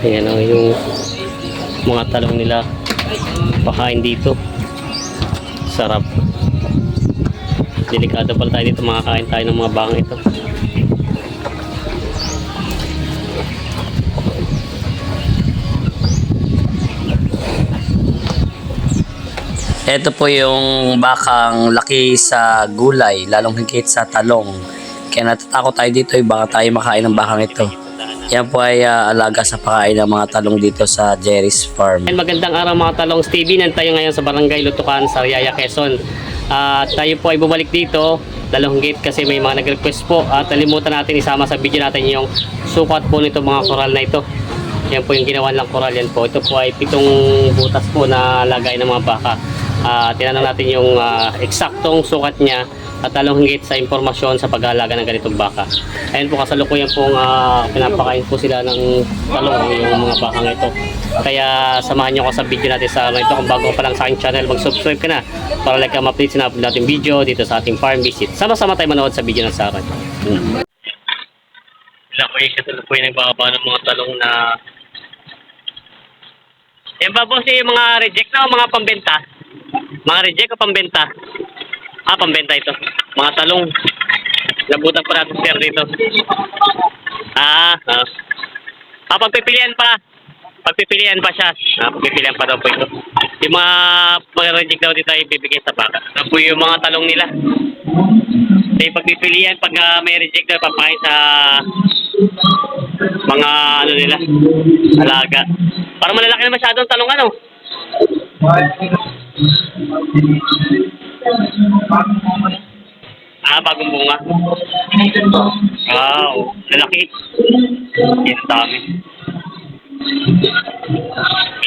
Ayan o, yung mga talong nila pakain dito. Sarap. Delikado pala tayo dito makakain tayo ng mga bakang ito. Ito po yung bakang laki sa gulay, lalong higit sa talong. Kaya natatakot tayo dito, eh, baka tayo makain ng bakang ito. Yan po ay ah, alaga sa pakain ng mga talong dito sa Jerry's Farm. And magandang araw mga talong Stevie. Nandito tayo ngayon sa Barangay Lutukan, Sariaya, Quezon. At tayo po ay bumalik dito, dalawang gate kasi may mga nag-request po. At nalimutan natin isama sa video natin yung sukat po nito mga koral na ito. Yan po yung ginawa lang koral yan po. Ito po ay pitong butas po na lagay ng mga baka. Ah, tinanong natin yung ah, eksaktong sukat niya at talong sa impormasyon sa pag-aalaga ng ganitong baka. Ayun po kasalukuyan pong uh, pinapakain po sila ng talong yung mga bakang ito. Kaya samahan niyo ako sa video natin sa ito. Kung bago pa lang sa aking channel, mag-subscribe ka na para like ka ma-update sa natin video dito sa ating farm visit. Sama-sama tayo manood sa video ng Saran. Hmm. Sila po yung katulad po yung nagbababa ng mga talong na yan ba boss yung mga reject na o mga pambenta? Mga reject o pambenta? Ah, pambenta ito. Mga talong. Nabutan pa natin sir dito. Ah, ah. Ah, pagpipilian pa. Pagpipilian pa siya. Ah, pagpipilian pa daw po ito. Yung mga, mga reject daw dito ay bibigay sa baka. Ito po yung mga talong nila. Ito pagpipilian pag ah, may reject daw, papakain sa mga ano nila, alaga. Para malalaki na masyado ang talong ano. Ah, bagong bunga. Wow, lalaki. Yan dami.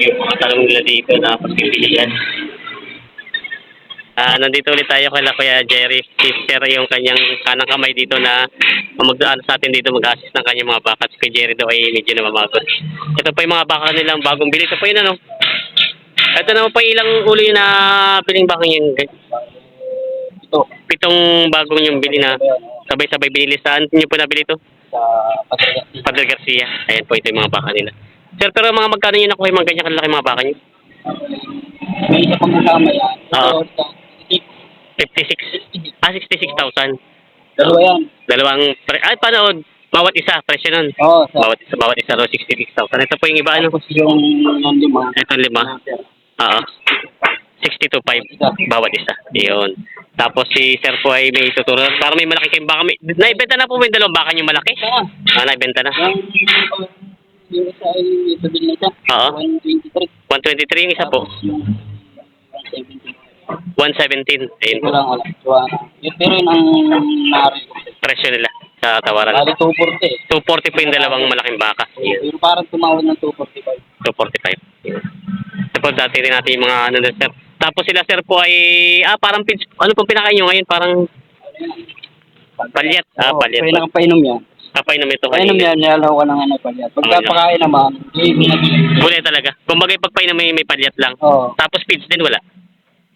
Yung mga talong nila dito na pagpipilian. Ah, nandito ulit tayo kay Kuya Jerry. Sister yung kanyang kanang kamay dito na magdaan sa atin dito mag-assist ng kanyang mga baka. Si Jerry daw ay medyo namamagod. Ito pa yung mga baka nilang bagong bili. Ito pa yun ano. Ito naman pa yung ilang uli na piling baka yun. Ito, Pitong bagong yung bili na sabay-sabay binili. Saan niyo po nabili ito? sa. Padre Garcia. Ayan po ito yung mga baka nila. Sir, pero mga magkano yun nakuha yung mga ganyan kalaki mga baka niyo? May isa pang kasama yan. Oo. 56. Ah, 66,000. Dalawa yan. Dalawang, pre- ay, paano? Bawat isa, presyo nun. Oo, sa Bawat isa, bawat isa raw 66,000. Ito po yung iba, ano? Tapos yung yung lima. Ito lima. Oo. 62.5 bawat isa. Yun. Tapos si Sir po ay may tuturo. Para may malaki kayong baka. May, naibenta na po yung dalawang baka yung malaki? Ah, naibenta na. Yung, isa ay din na. Oo. 123. 123 yung isa po. Yung 170. 117. Ayun po. Ito lang wala. So, ano, yun, pero yun ang nari. Presyo nila sa tawaran. Bali 240 eh. 240 po yung dalawang malaking baka. Yun. Pero parang tumawad ng 245. 245. Yun. Po, dati rin natin yung mga ano na sir. Tapos sila sir po ay, ah, parang, pins- ano pong pinakain nyo ngayon? Parang palyat. Ah, palyat. Kaya nakapainom yan. Kapay naman ito Painom yan, nilalaw ko ng ano palyat. Okay. pakain naman, eh, binabili. Wala talaga. Kung bagay pagpay na may, may palyat lang. Oo. Tapos feeds din wala.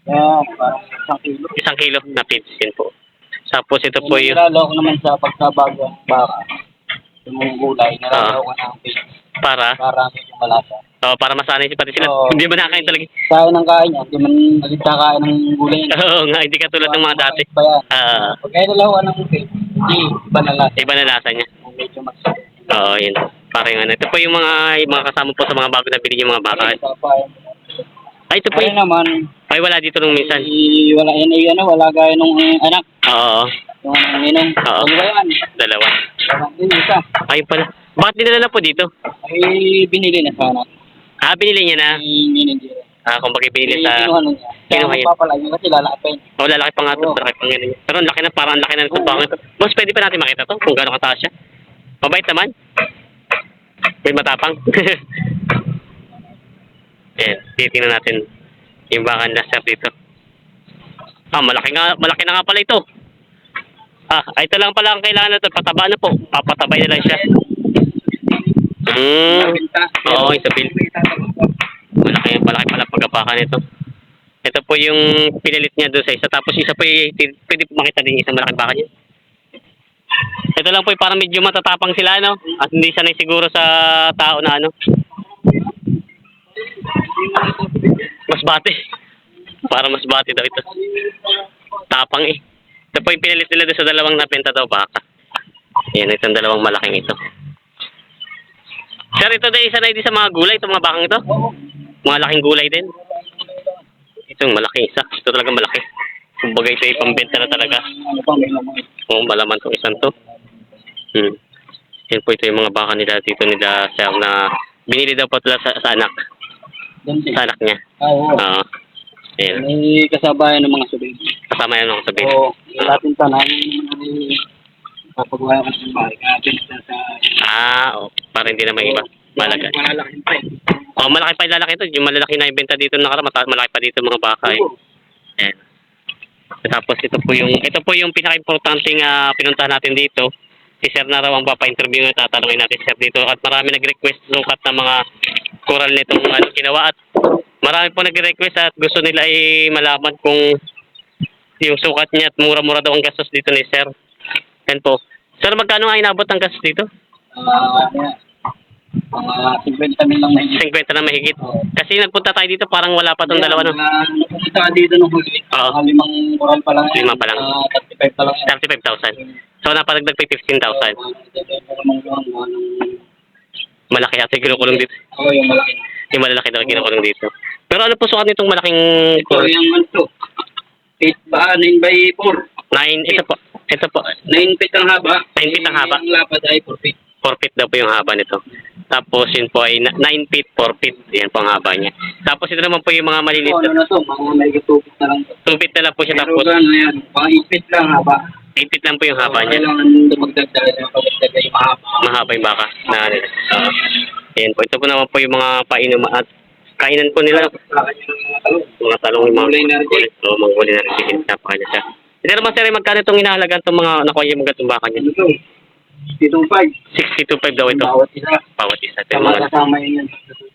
Yan, parang isang kilo. Isang kilo na feeds din po. Tapos ito po yung, Nilalaw ko naman sa pagkabago ng baka. Yung gulay, nilalaw Ah. ko ng fish. para, Para medyo malasa. oh, para masanay si pati sila. Oo. Hindi ba nakakain talaga? Kain ng kain yan, hindi man nagkakain ng gulay yan. Oo nga, hindi katulad ng mga dati. Pa yan. Ah, Pag kaya nalaw ka ng fish, hindi, iba na lasa. iba na lasa niya. Medyo masarap. Oo, yun. Parang ano. Ito po yung mga, yung mga kasama po sa mga bago na binili yung mga baka. Isa pa yan. Ay, ito po Kaya yung, naman, ay wala dito nung minsan. eh, wala yan ay ano, wala gaya nung eh, anak. Oo, Yung inom. Oo. Ano ba yan? dalawa. Din isa. Ay pala. Bakit dinala na po dito? Ay, binili na sana. Ah, binili niya na. Ay, ninindira. Ah, kung bakit binili sa... Kinuha na niya. Kaya Kinuha niya. niya kasi lalaki pa yun. Oh, lalaki pa nga ito. Lalaki pa nga niya. Pero ang laki na, parang ang laki na ito. Bakit? Boss, pwede pa natin makita to kung gaano kataas siya. Mabait naman. May matapang. Yan, titingnan natin yung baka na sir dito. Ah, malaki nga, malaki na nga pala ito. Ah, ito lang pala ang kailangan natin. Pataba na po. Papatabay na lang siya. Hmm. Oo, isa bill. Malaki, malaki pala pagkapaka nito. Ito po yung pinilit niya doon sa isa. Tapos isa po yung, pwede makita din isang malaking baka niya. Ito lang po yung parang medyo matatapang sila, no? At hindi sanay siguro sa tao na ano. Mas bati. Para mas bati daw ito. Tapang eh. Ito po yung pinilit nila doon sa dalawang nabenta daw baka. Yan, itong dalawang malaking ito. Sir, ito din isa na din sa mga gulay, itong mga bakang ito. Mga laking gulay din. Itong malaki isa. Ito talaga malaki. Kumbaga ito yung pambenta na talaga. Pa. Oo, malaman tong isang to. Hmm. Yan po ito yung mga baka nila dito nila sir na binili daw nila sa, sa anak. Sa anak niya. Ah, oo. Oo. Ayan. May kasabayan ng mga subig. Kasama yan ako sabihin. Oo. Yung ating tanay, kapagawa ko ng bahay. Kaya pinagsa sa... Ah, oh, para hindi na may iba. Malaga. Malalaking pa. Oh, malaki pa yung lalaki ito. Yung malalaki na ibenta dito na mata- malaki pa dito mga baka eh. Oo. Ayan. Tapos ito po yung ito po yung pinaka-importanting ah, pinuntahan natin dito. Si Sir na raw ang papa-interview na tatanungin natin si Sir dito at marami nag-request sukat ng mga coral nitong ano ginawa at marami po nag-request at gusto nila ay malaman kung yung sukat niya at mura-mura daw ang gastos dito ni Sir. Yan po. Sir, magkano nga inabot ang gastos dito? Ah. Mga 50 mil lang na higit. 50 na mahigit. Kasi nagpunta tayo dito parang wala pa tong dalawa no. Ah, Napunta ka dito nung huli. Oo. Mga limang oral pa lang. Lima pa lang. Ah, 35 pa lang. yan. 35,000. So napadagdag pa yung 15,000. Malaki ate kinukulong dito. Oo, yung malaki. Yung malalaki daw kinukulong dito. Pero ano po sukat nitong malaking Ito yung ano to. 8 ba? 9 by 4. 9, ito po. Ito po. 9 feet ang haba. 9 feet ang haba. Yung lapad ay 4 feet. 4 feet daw po yung haba nito. Tapos yun po ay 9 feet, 4 feet. Yan po ang haba niya. Tapos ito naman po yung mga maliliit Ito, ano na. na to? Mga may 2 feet na lang to. 2 feet na lang po siya. Pero Tapos gano'n yan. Pang 8 feet lang haba. 8 feet lang po yung haba niya. Kailangan dumagdag dahil yung pagdagdag ay mahaba. Mahaba yung baka. Na, uh, yan po. Ito po naman po yung mga painom at kainan po nila. Mga talong. yung mga Kulay na rin. Oo, mga kulay na rin. Napakanya siya. Hindi naman sir, magkano itong inahalagan itong mga nakuha yung mga baka niya? Ano to? Ditong 5. 62.5 daw ito. Bawat isa. Bawat isa. Mga, kasama yun yan.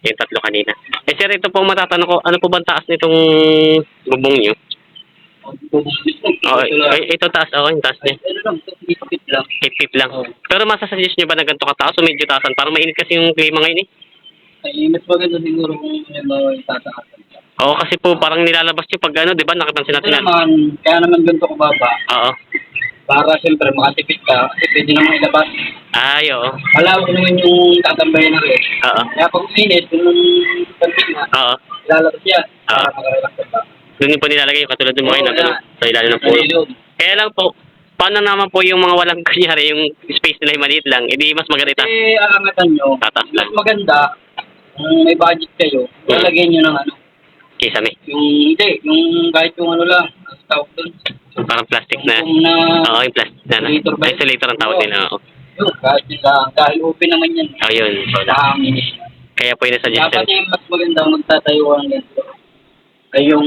yung tatlo kanina. Eh sir, ito po matatanong ko, ano po ba ang taas nitong bubong niyo? Oo, oh, ito taas, oo, yung taas niya. Ano lang, 8 feet lang. 8 feet lang. Pero masasuggest niyo ba na ganito kataas o medyo taasan? Parang mainit kasi yung klima ngayon eh. Ay, mas maganda siguro kung may mga itataasan. Oo, kasi po parang nilalabas niyo pag ano, di ba? Nakipansin natin yan. naman, kaya naman ganito ko baba. Oo. Para siyempre makatipid ka, kasi pwede naman ilabas. Ay, oo. Malawak naman yung tatambayan na rin. Oo. Kaya pag minit, kung pansin na, Oo. ilalabas yan. Ah. Para makarelax ka pa. Doon yung po nilalagay yung katulad ng mga ano, yan. sa ilalim ng puno. Kaya lang po, paano naman po yung mga walang kunyari, yung space nila yung maliit lang, edi mas maganda Eh, alangatan nyo, mas maganda, kung may budget kayo, lalagyan nyo ng ano, kaysa may. yung, hindi, yung kahit yung ano lang, ang tawag doon. Yung parang plastic na, Yung na, oo, yung plastic na, na Isolator ba yun? isolator ang tawag nila, oo. yun, kahit yun lang, dahil open naman yan. Oh, yun. Kaya po yung Dapat suggestion. yung mas maganda magtatayo ka ng ganito. Ay yung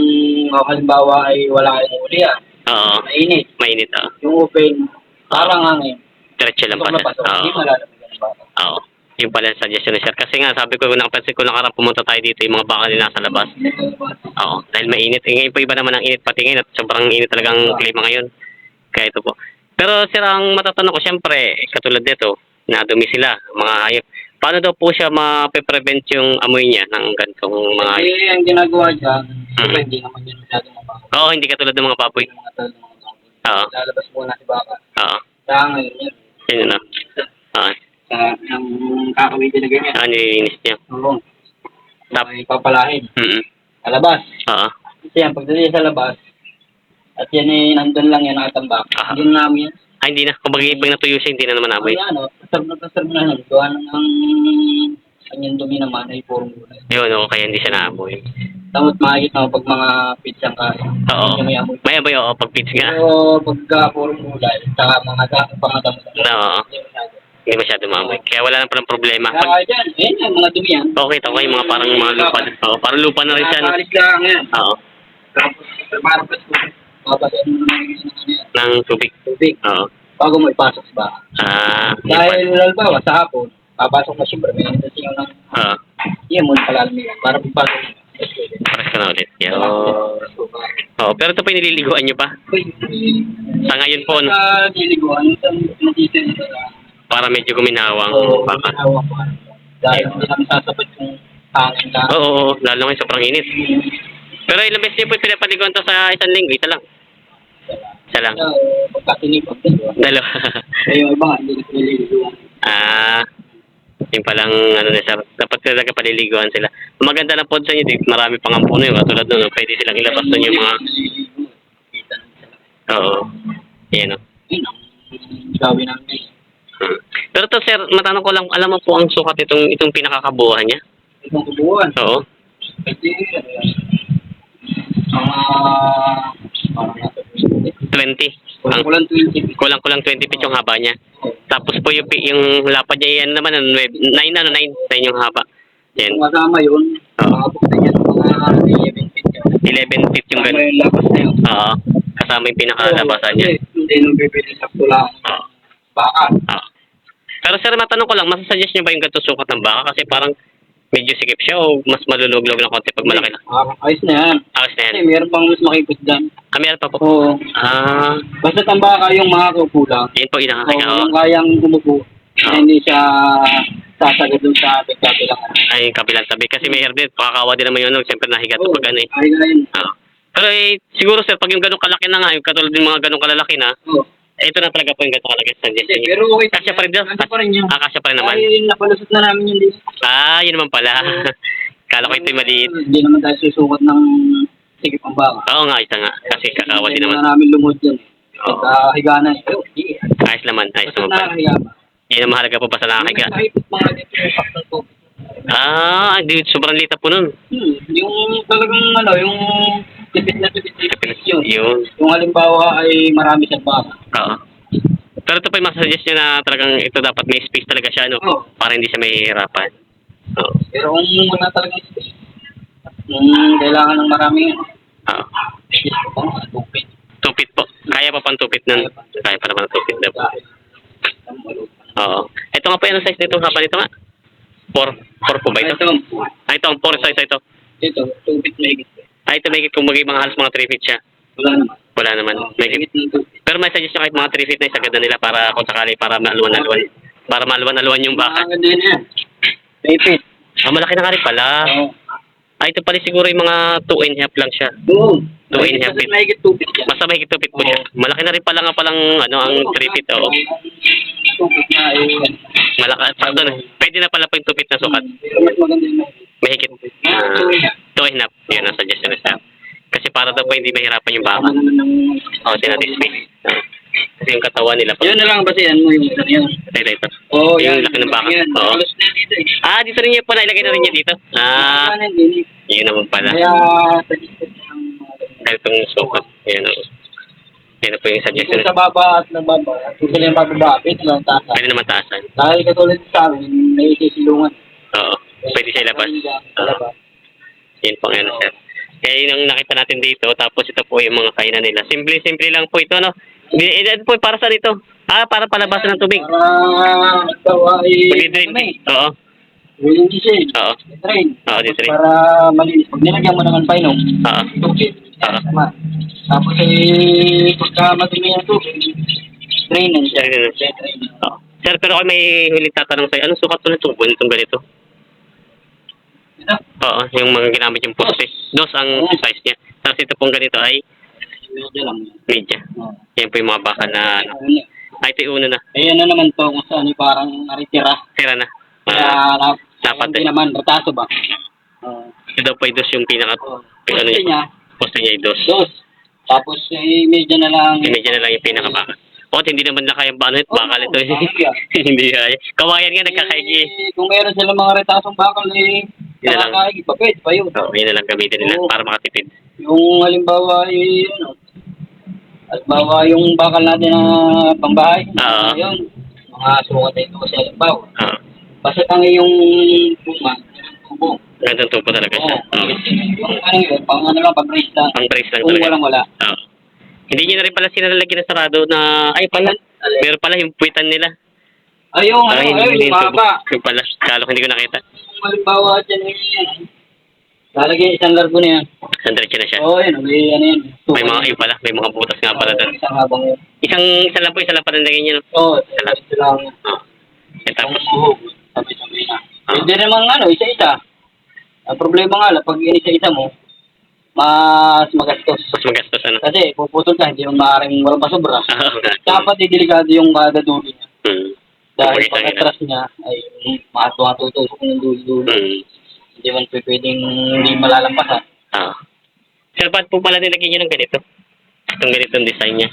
oh, halimbawa ay wala kayong uli ah. Oo, Mainit. mainit, oo. Yung open, parang hangin. Diretso lang Kung pa siya. mapasok, hindi Oo, malalamigan ang bata. oo. Yung pala ang suggestion ni sir. Kasi nga, sabi ko, nakapansin ko nakarang pumunta tayo dito, yung mga baka nila nasa labas. Oo, dahil mainit. Eh, ngayon po iba naman ang init pati ngayon at sobrang init talagang klima ngayon. Kaya ito po. Pero sir, ang matatanong ko, syempre, eh, katulad nito, nadumi sila, mga hayop. Paano daw po siya mape-prevent yung amoy niya ng ganitong mga hayop? Kasi ang ginagawa dyan. Siyempre hindi naman yun masyadong mabaho. Oo, hindi katulad ng mga baboy. Yung mga talo ng mga baboy. Oo. Lalabas muna si baka. Oo, Sa hangin yun. yun na. Oo, Sa ng kakawiti na ganyan. ah, nililinis niya. Oo. Tap. Tapos papalahin. Mm Sa labas. Oo. Kasi yan, pagdating sa labas, at yan eh, nandun lang yan nakatambak. Ah. Hindi na namin yan. Ah, hindi na. Kung bagay pag natuyo siya, hindi na naman amoy. Ay, ano, tasarb na tasarb na yan. Gawa ng kanyang dumi naman ay purong gulay. Yun, oo, kaya hindi siya naamoy. Tapos makikita mo pag mga pizzang kain. Oo. Yung may amoy. May amoy, oo, pag pizza nga. Pero pagka purong gulay, saka mga ga- pangadamo lang. No, oo. Hindi masyado. Maamoy. Kaya wala na palang problema. Pag, Saka dyan, ayun yan, mga dumi yan. okay, ito yung mga parang mga lupa. Oo, parang lupa na rin siya. no? Nakakalis lang yan. Oo, Tapos, parang pas ko. Papasayan mo naman yung ano yan. ng tubig. Tubig. Oo. Bago mo ipasok sa bahay. Ah, Dahil, halimbawa, sa hapon, papasok na siyempre, may invitation ng Oo, Iyan mo palalamigan para pagpasok. Pares ka na ulit. Yo. Oo, pero ito pa yung nililiguan nyo pa. Sa ngayon po, no, Sa sa nandito nito lang. para medyo guminawang So, baka. ginawa ko. Dahil hindi namin sasapat yung hangin na. Oo, oo, oo. lalo ngayon sobrang init. Pero ilang beses niyo po pinapaliguan to sa isang linggo? Isa lang. Isa lang. Kaya, di ba? Dalawa. Eh, yung iba hindi na nililigo. ah, yung palang ano na sir, dapat talaga paliliguan sila. Maganda na po sa inyo, marami pang ampuno yung katulad nun, pwede silang ilabas doon yung mga, oo, yan o. Gawin namin. Hmm. Pero to sir, matanong ko lang, alam mo po ang sukat itong, itong pinakakabuuan niya? Itong kubuhan. Oo. Kasi, ano yan, mga, parang nasa 20. Ang, Kulang 20. kulang-kulang 20 feet yung haba niya. Tapos po yung, yung lapad niya yan naman, ano, 9 ano, 9, 9 yung haba. Yan. Kung kasama yun, Oo. mga bukta yan, mga 11 feet yan. 11 feet yung Kasama ganun. yung lapas na yun. Oo. Kasama yung pinakalabasan niya. Hindi, Hindi nung bibili sa tulang Oo. baka. Oo. Pero sir, matanong ko lang, masasuggest niyo ba yung ganito sukat ng baka? Kasi parang medyo sikip siya o mas maluluglog ng konti pag malaki na. Ah, ayos na yan. Ayos na yan. Kasi meron pang mas makipot dyan. Ah, meron pa po. Oo. Ah, Basta ang baka yung mga kukulang. yun po, Oo, inakakaya. yung kayang gumupo. Oo. na hindi siya sasagad dun sa ating kabilang. Ay, kabilang tabi. Kasi may herb din. Pakakawa din naman yun. no? Siyempre nahigat Oo, pag ano eh. Ay na yun. Oo. Pero eh, siguro sir, pag yung ganun kalaki na nga, yung katulad ng mga ganun kalalaki na, Oo. Eh, ito na talaga po yung ganun kalaki sa Hindi, pero okay. Kasya pa rin doon? Kasya pa rin yun. Ah, kasya pa rin naman. Ay, napalusot na namin yun din. Ah, yun naman pala. Kala ko ito'y maliit. Hindi naman tayo susukat ng sikip ang baka. Oo nga, isa nga. Kasi kakawa din Hindi naman. na namin lumod. Oo. Sa higa na. Eh, hindi. Ayos naman, ayos naman pala. Yun ang mahalaga po ba sa nakakiga? Yung. Ah, di, sobrang lita po nun. Hmm, yung talagang ano, yung tipid na tipid na tipid yun. Yun. Yung halimbawa ay marami siyang baka. Oo. Pero ito pa yung masasuggest nyo na talagang ito dapat may space talaga siya, no? Oo. Para hindi siya mahihirapan. Oo. Pero kung wala talagang space, hmm, kailangan ng maraming ano, Oo. tupid. Tupit po. Kaya pa pang tupit nun. Kaya pa naman tupit. Diba? Oo. Ito nga po yung size nito. Haba nito nga. 4. 4 po ba ito? Ito, Ah, ito. Ang 4 size ito. ito, tupid na higit. Ah, ito may kung magiging mga halos mga 3 feet siya. Wala naman. Wala naman. May. Pero may suggest kahit mga 3 feet na isagad na nila para kung sakali para maluwan-aluwan. Para maluwan-aluwan yung baka. Ang ganda yun yan. Tipid. Ah, malaki na nga rin pala. Oo. Ah, ito pala siguro yung mga 2 and half lang siya. Oo. Two and a half feet. Mahigit tupid yan. Basta may kitupit po siya. Malaki na rin pala nga palang ano, ang 3 feet. Oo. Malaki. Sakto na. Pwede na pala po yung 2 feet na sukat. Pero mas maganda yun. Mahigit. Ah, two and a half. Yun ang suggestion na siya. Kasi para daw po hindi mahirapan yung baka. Ano naman ng... Sinabi space. Ah. Kasi yung katawan nila. Yun na lang ba yan mo yung na yan? Ito. Oo, Yung yan. laki ng baka. Yan. Oo. Halos na dito eh. Ah, dito rin niya po. Nailagay na rin niya dito. Ah, Ano eh. yun naman pala. Kaya sa distance ng Ganitong sukat. Yan o. Yan na po yung suggestion. Kung sa baba at ng baba, kung sila yung bababa, pwede lang tasa. Pwede naman taasan. Dahil katulad sa amin, may sisilungan. Oo. Pwede siya ilabas. Labas. Yun po ano sir. Kaya yun ang nakita natin dito. Tapos ito po yung mga kainan nila. Simple-simple lang po ito no. Di, eh, ito po para sa dito. Ah, para palabasan ng tubig. Para ikaw ay... Pag-drain. Eh, Oo. Willing. Oo. Drain. Oo, di-drain. Para malinis. Pag nilagyan mo naman painom, Oo. tubig. Oo. Tama. Tapos eh, pagka madumi ang tubig, drain na siya. Drain na. Drain. Oo. Sir, pero ako may huling tatanong sa'yo. Anong sukat po ng tubo nitong ganito? Oo, yung mga ginamit yung poste. Dos ang size niya. Tapos ito pong ganito ay Medyo lang. media. Oo. Yan po yung mga baka na ano. Ay, ito yung una na. Eh, ano naman to kung saan yung parang naritira. Tira na. Kaya, Ah, uh, dapat hindi eh. naman, retaso ba? Oo. ito po yung dos yung pinaka... Oh. yung ano niya. Poste niya yung dos. dos. Tapos, eh, medyo na lang. Yung medyo na lang yung pinaka baka. O, hindi naman na kayang bakal ito. Oo, Bakal ito eh. hindi kaya. Kawayan nga nagkakaigi. Eh, kung meron sila mga retasong bakal, eh, Yun na lang. nakakaigi pa, yun. Oo, yun na lang gamitin nila Oo. para makatipid. Yung halimbawa, eh, ano, halimbawa yung bakal natin na pambahay, Oo. yun, mga sukat na ito kasi halimbawa. Oo. Basta ang yung puma, yung tubo. Gandang tubo talaga siya. Oo. Yung ano yun, pang ano lang, pang brace lang. Pang brace lang Kung talaga. walang wala. Oo. Hindi nyo na rin pala sinalalagyan ng sarado na... Ay, pala. Meron pala yung puwitan nila. Ay, yung ano, Ay, ay, hindi yung pala. Kala ko hindi ko nakita. Halimbawa dyan, eh, yan. Lalagyan isang largo na yan. Sandiretso na siya. Oo, yun, may ano yan. May mga, yung pala, may mga butas nga pala doon. Isang habang yun. Isang, isa lang po, isa lang pala nilagay niyo. no? Oo, ito lang. Oo. Eh, Tapos tapos. Sabi-sabi na. Hindi naman ano, isa-isa. Ang problema nga lang, pag inisa-isa mo, mas magastos. Mas magastos ano. Kasi puputol ka, hindi mo maaaring walang pasobra. Oo. Dapat delikado yung kada dulo niya. Hmm. Dahil Kumbaga, pag atras niya, ay matutusok ng dulo-dulo. Hmm. Hindi man pwedeng hindi malalampasan. Ah. Sir, ba't po pala nilagyan nyo ng ganito? Itong ganitong design niya.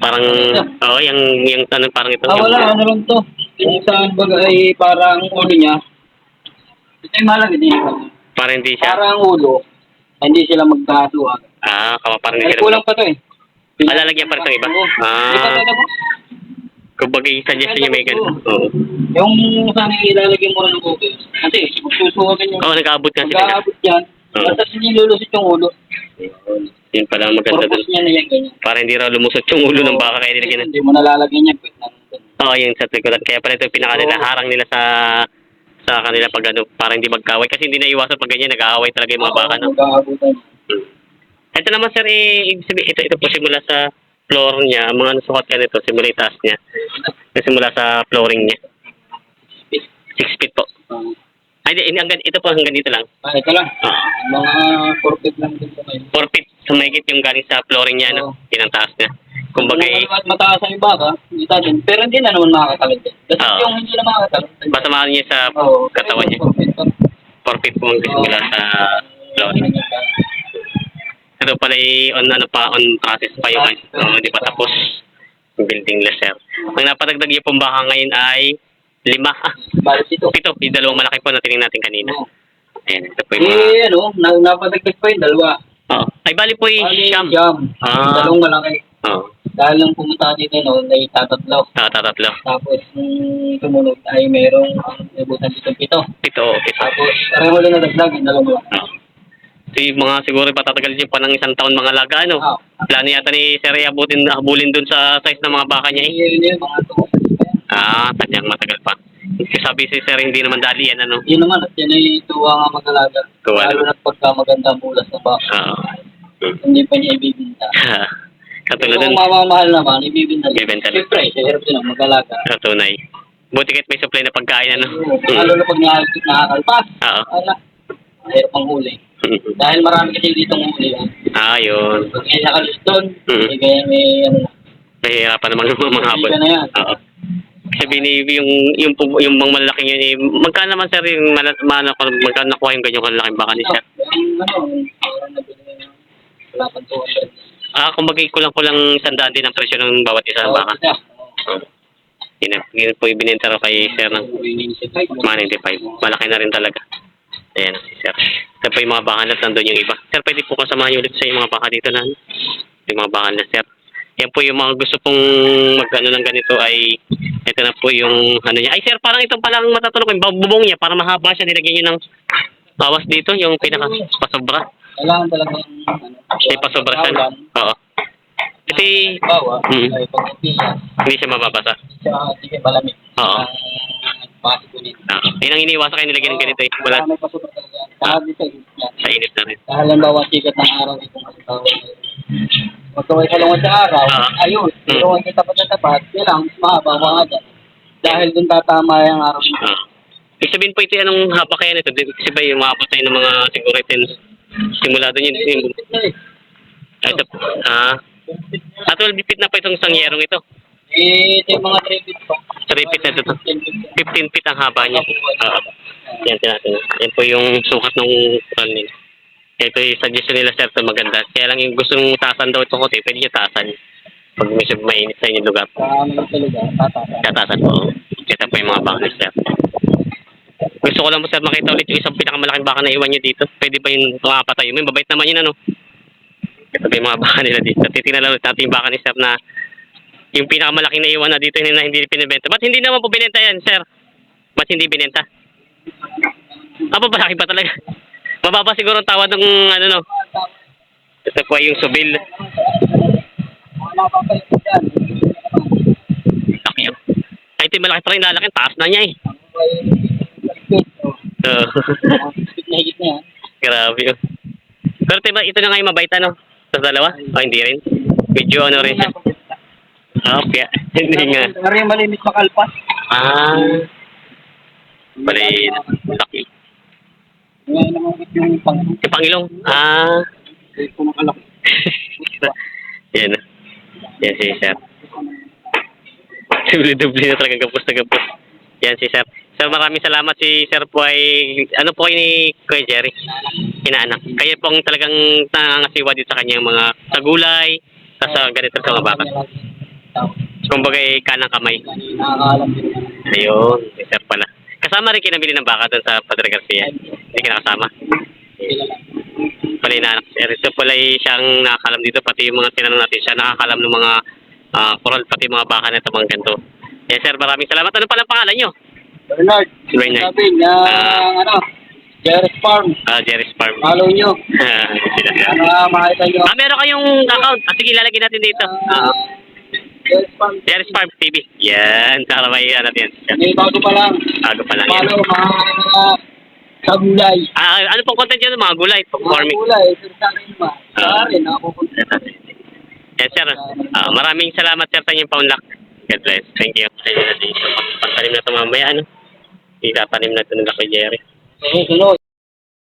Parang, oo, yung, yung ano, parang ito. Ah, wala, ano lang to. Yung saan baga ay parang ulo niya. Ito yung mahalaga din. Parang hindi siya. Parang ulo, hindi sila magkatuwa. Ah, kama parang Ay, hindi kulang pa to eh. Ah, lalagyan pa rin sa iba? Ah. Ito po? Kumbaga, i-suggest nyo may ganun. Oo. Yung sana ilalagay mo rin ng Google. Kasi magsusuwagan yung Oo, nag-aabot nga sila. magkaabot yan. Oo. Basta hindi lulusot yung ulo. Yun pala ang maganda. Purpose niya na yan ganyan. Para hindi raw lumusot yung ulo ng baka kaya nilagyan. Hindi mo nalalagyan yan. Pwede na. Oo, yung sa likodan. Kaya pala ito yung pinaka nila, harang nila sa sa kanila pag ano, para hindi magkaway. Kasi hindi naiwasan pag ganyan, nag-aaway talaga yung mga baka. No? Ito naman sir, eh, ibig sabihin, ito, ito po simula sa floor niya, ang mga nasukat ka nito, simula yung taas niya. Simula sa flooring niya. 6 feet po. Ay, di, hanggang, ito po hanggang dito lang. Ah, ito lang. Ah. Mga corporate lang din sa kayo. 4 feet, sa mahigit yung galing sa flooring niya, ano, Oo. yun ang taas niya. Kumbaga, eh, Kung mataas ang baka, hindi natin. Pero hindi na naman makakatawid. Kasi Oo. yung hindi na makakatawid. basta mahal niya sa Oo. katawan niya. Corporate pa. 4 feet po hanggang simula sa flooring. Ito pala ay on ano pa on process pa yung ano, di pa tapos building la sir. Ang napadagdag yung pong baka ngayon ay lima. Ah, Balik ito. pito. Yung dalawang malaki po na tingin natin kanina. Ayan, ito po yung mga... Eh, ano, na, napadagdag pa yung dalawa. Oh. Ay, bali po yung Bali, siyam. Siyam. Ah. Dalawang malaki. Oo. Dahil nung pumunta dito noon, ay tatatlo. Ah, tatatlo. Tapos, nung sumunod ay merong nabutan dito pito. Pito, oh, pito. Tapos, pareho lang nadagdag, yung dalawang malaki. Oh. Yung mga siguro patatagal siya pa ng isang taon mga laga, ano? Ah. Plano yata ni Sir Ray abutin, habulin dun sa size ng mga baka niya eh. Yun yun, mga to. Ah, tanyang matagal pa. Kasi sabi si Sir, hindi naman dali yan, ano? Yun naman, at yan ay tuwa nga mag-alaga. Tuwa Lalo naman. na pagka maganda ang bulas na ba. Oo. Hmm. Hindi pa niya ibibinta. Katulad Kung nun, mamamahal naman, ibibinta niya. Ibibenta rin. Siyempre, hirap din ang mag-alaga. katunay. Buti kahit may supply na pagkain, ano? Lalo na pag nakak- nakakalpas. Oo. Ala, mahirap ang huli. Dahil marami kasi dito ang huli. ah. ah, yun. Pag kaya nakalis doon, Mm. eh, kaya may ano na. Nahihirapan naman yung mga ka na yan. Oo. Sabihin ni yung yung yung mga malalaking yun eh, magkano naman sir yung mala, mana, magkano nakuha yung ganyang kalaking baka ni sir? Ano, wala pang 200. Ah, kumbaga kulang-kulang sandaan din ang presyo ng bawat isa ng baka. Oo. Yun, yun po yung binenta raw kay sir ng mga 95. Malaki na rin talaga. Ayan si sir. Ito po yung mga baka na nandun yung iba. Sir, pwede po kasamahan niyo ulit sa yung mga baka dito na yung mga baka na sir. Yan po yung mga gusto pong mag-ano ng ganito ay ito na po yung ano niya. Ay sir, parang itong palang matatulog yung bubong niya para mahaba siya. Nilagyan niyo ng bawas dito, yung pinaka pasobra. Kailangan talaga yung ano. May pasobra siya. no? Oo. Y- Bawa, Mm. ay pag hindi siya mababasa. siya hindi kayo malamig. Oo. Ang dito. Ah, yun ang iniwasan kayo nilagyan ng ganito eh. Wala Kailangan may pasobra talaga. Dito, yan. sa init na rin. Halimbawa sikat ng araw itong kasitawin. Magkaway ka lang sa araw, Ah. ayun, Hmm. pero hindi tapat na tapat, yun lang, mahaba mga dyan. Dahil dun tatama yung araw nito. Ah. Ibig sabihin po ito anong haba kaya nito? Di- Kasi ba yung maabot tayo ng mga siguro ito yung simula doon yun. yung, ah, ito, ah, ah, 12 feet na po itong sangyerong ito. Eh, ito yung mga 3 feet po. 3 feet na ito. 15 feet ang haba niya. Ah, yan natin. Yan po yung sukat ng kural nila. Ito yung suggestion nila sir to maganda. Kaya lang yung gusto mong taasan daw ito kote, pwede nyo taasan. Pag medyo mainit sa inyong lugar. Sa ano talaga, tatata. Tatasan po. Ito po yung mga baka ni sir. Gusto ko lang po sir makita ulit yung isang pinakamalaking baka na iwan nyo dito. Pwede ba yung makapatayo? May mabait naman yun ano. Ito yung mga baka nila dito. Titingnan lang natin yung baka ni sir na yung pinakamalaking na iwan na dito hindi na hindi pinibenta. Ba't hindi naman po binenta yan sir? Ba't hindi binenta? Ah, papalaki pa talaga. Mababa siguro ang tawad ng ano no. Ito po ay yung subil. Laki yun. Ay, ito yung malaki pa rin lalaki. Taas na niya eh. Oo. yan. Grabe yun. Pero diba, ito na nga yung mabait ano? Sa dalawa? O hindi rin? Medyo ano rin siya? Ah, Okay. hindi nga. Pero yung malimit makalpas. Ah. Bali, laki. Ngayon naman yung pang... Yung Pangilong. Ah. Kung makalak. Yan. Yan si Sir. Dubli-dubli na talagang gapos na gapos. Yan si Sir. Sir, maraming salamat. Si Sir po ay, ano po kayo ni Kuya Jerry? Inaanak. Kaya po ang talagang nangangasiwa dito sa kanyang mga sa gulay, sa, ganito sa mga baka. Kumbaga ay kanang kamay. Ayun, si Sir pala. Kasama rin kinabili ng baka doon sa Padre Garcia. Hindi ka nakasama. Pala inaanak si Sir. Ito pala siyang nakakalam dito, pati yung mga tinanong natin siya, nakakalam ng mga ah, coral, pati mga baka na ito, mga ganito. Yes, sir, maraming salamat. Ano pala ang pangalan nyo? Bernard, Bernard. sabi Ah. ano, Jerry's Farm. Ah, Jerry's Farm. Follow nyo. Ano nga makita nyo? Ah, meron kayong account. Ah, sige, lalagyan natin dito. Ah, Jerry's Farm. Jerry's Farm TV. Yan, para may ano din. May bago pa lang. Bago pa lang yan. Follow mga sa gulay. Ah, ano pong content yun? Mga gulay, pag Mga farming. gulay, sa akin ba? Sa Ah. akin, nakapupunta. Yes, sir. Ah, maraming salamat, sir, sa inyong paunlak. God bless. Thank you. Ayun na dito. Pagtanim na ito mamaya, ano? Itatanim na ito nila kay Jerry. Sunod.